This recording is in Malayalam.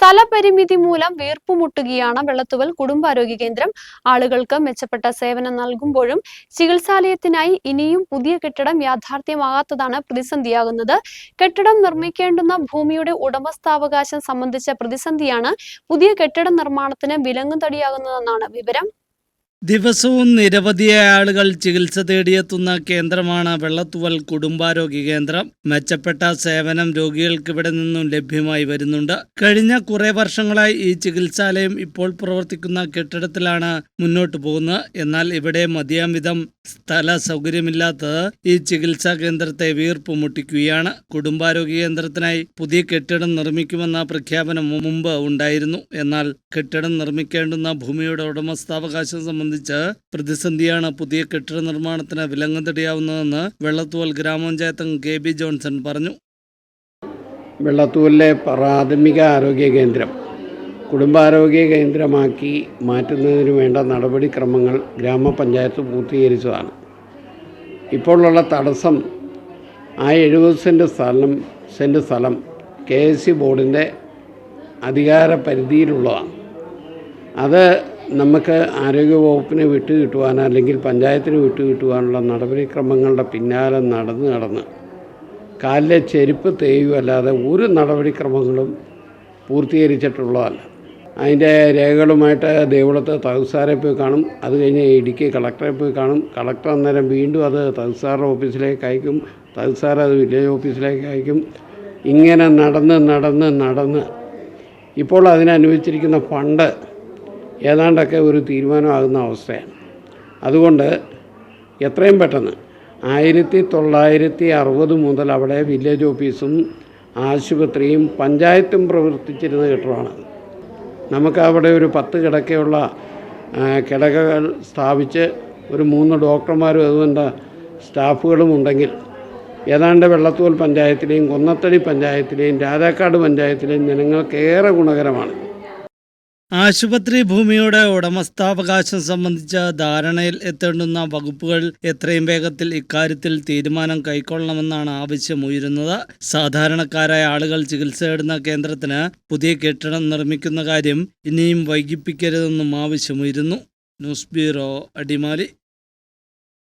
സ്ഥലപരിമിതി മൂലം വീർപ്പുമുട്ടുകയാണ് വെള്ളത്തുവൽ കുടുംബാരോഗ്യ കേന്ദ്രം. ആളുകൾക്ക് മെച്ചപ്പെട്ട സേവനം നൽകുമ്പോഴും ചികിത്സാലയത്തിനായി ഇനിയും പുതിയ കെട്ടിടം യാഥാർത്ഥ്യമാകാത്തതാണ് പ്രതിസന്ധിയാകുന്നത്. കെട്ടിടം നിർമ്മിക്കേണ്ടുന്ന ഭൂമിയുടെ ഉടമസ്ഥാവകാശം സംബന്ധിച്ച പ്രതിസന്ധിയാണ് പുതിയ കെട്ടിട നിർമ്മാണത്തിന് വിലങ്ങുതടിയാകുന്നതെന്നാണ് വിവരം. ദിവസവും നിരവധി ആളുകൾ ചികിത്സ തേടിയെത്തുന്ന കേന്ദ്രമാണ് വെള്ളത്തുവൽ കുടുംബാരോഗ്യ കേന്ദ്രം. മെച്ചപ്പെട്ട സേവനം രോഗികൾക്ക് ഇവിടെ നിന്നും ലഭ്യമായി വരുന്നുണ്ട്. കഴിഞ്ഞ കുറേ വർഷങ്ങളായി ഈ ചികിത്സാലയം ഇപ്പോൾ പ്രവർത്തിക്കുന്ന കെട്ടിടത്തിലാണ് മുന്നോട്ട് പോകുന്നത്. എന്നാൽ ഇവിടെ മതിയാം വിധം സ്ഥല സൗകര്യമില്ലാത്തത് ഈ ചികിത്സാ കേന്ദ്രത്തെ വീർപ്പ് മുട്ടിക്കുകയാണ് കുടുംബാരോഗ്യ കേന്ദ്രത്തിനായി പുതിയ കെട്ടിടം നിർമ്മിക്കുമെന്ന പ്രഖ്യാപനം മുമ്പ് ഉണ്ടായിരുന്നു. എന്നാൽ കെട്ടിടം നിർമ്മിക്കേണ്ടുന്ന ഭൂമിയുടെ ഉടമസ്ഥാവകാശം സംബന്ധിച്ച് പ്രതിസന്ധിയാണ് പുതിയ കെട്ടിട നിർമ്മാണത്തിന് വിലങ്ങ് തടിയാവുന്നതെന്ന് വെള്ളത്തുവൽ ഗ്രാമപഞ്ചായത്ത് അംഗം കെ ബി ജോൺസൺ പറഞ്ഞു. വെള്ളത്തൂലിലെ പ്രാഥമിക ആരോഗ്യ കേന്ദ്രം കുടുംബാരോഗ്യ കേന്ദ്രമാക്കി മാറ്റുന്നതിന് വേണ്ട നടപടിക്രമങ്ങൾ ഗ്രാമപഞ്ചായത്ത് പൂർത്തീകരിച്ചതാണ്. ഇപ്പോഴുള്ള തടസ്സം ആ എഴുപത് സെന്റ് സ്ഥലം സെന്റ് സ്ഥലം കെ എസ് സി ബോർഡിന്റെ അധികാര പരിധിയിലുള്ളതാണ് അത് നമുക്ക് ആരോഗ്യവകുപ്പിന് വിട്ടു കിട്ടുവാനോ അല്ലെങ്കിൽ പഞ്ചായത്തിന് വിട്ടു കിട്ടുവാനുള്ള നടപടിക്രമങ്ങളുടെ പിന്നാലെ നടന്ന് നടന്ന് കാലിലെ ചെരുപ്പ് തേയുമല്ലാതെ ഒരു നടപടിക്രമങ്ങളും പൂർത്തീകരിച്ചിട്ടുള്ളതല്ല. അതിന്റെ രേഖകളുമായിട്ട് ദേവുളത്ത് തഹസാറെ പോയി കാണും. അത് കഴിഞ്ഞ് ഇടുക്കി കളക്ടറെ പോയി കാണും. കളക്ടർ അന്നേരം വീണ്ടും അത് തഹസാറുടെ ഓഫീസിലേക്ക് അയക്കും. തഹസാർ അത് വില്ലേജ് ഓഫീസിലേക്ക് അയക്കും. ഇങ്ങനെ നടന്ന് നടന്ന് നടന്ന് ഇപ്പോൾ അതിനനുവദിച്ചിരിക്കുന്ന ഫണ്ട് ഏതാണ്ടൊക്കെ ഒരു തീരുമാനമാകുന്ന അവസ്ഥയാണ്. അതുകൊണ്ട് എത്രയും പെട്ടെന്ന് ആയിരത്തി തൊള്ളായിരത്തി അറുപത് മുതൽ അവിടെ വില്ലേജ് ഓഫീസും ആശുപത്രിയും പഞ്ചായത്തും പ്രവർത്തിച്ചിരുന്ന കെട്ടിടമാണത്. നമുക്ക് അവിടെ ഒരു പത്ത് കിടക്കയുള്ള കിടക്കകൾ സ്ഥാപിച്ച് ഒരു മൂന്ന് ഡോക്ടർമാരും അതുകൊണ്ട് സ്റ്റാഫുകളും ഉണ്ടെങ്കിൽ ഏതാണ്ട് വെള്ളത്തോൽ പഞ്ചായത്തിലെയും കൊന്നത്തടി പഞ്ചായത്തിലെയും രാധാക്കാട് പഞ്ചായത്തിലെയും ജനങ്ങൾക്ക് ഏറെ ഗുണകരമാണ്. ആശുപത്രി ഭൂമിയുടെ ഉടമസ്ഥാവകാശം സംബന്ധിച്ച ധാരണയിൽ എത്തേണ്ടുന്ന വകുപ്പുകൾ എത്രയും വേഗത്തിൽ ഇക്കാര്യത്തിൽ തീരുമാനം കൈക്കൊള്ളണമെന്നാണ് ആവശ്യമുയരുന്നത്. സാധാരണക്കാരായ ആളുകൾ ചികിത്സ തേടുന്ന കേന്ദ്രത്തിന് പുതിയ കെട്ടിടം നിർമ്മിക്കുന്ന കാര്യം ഇനിയും വൈകിപ്പിക്കരുതെന്നും ആവശ്യമുയരുന്നു. News bureau Adimali.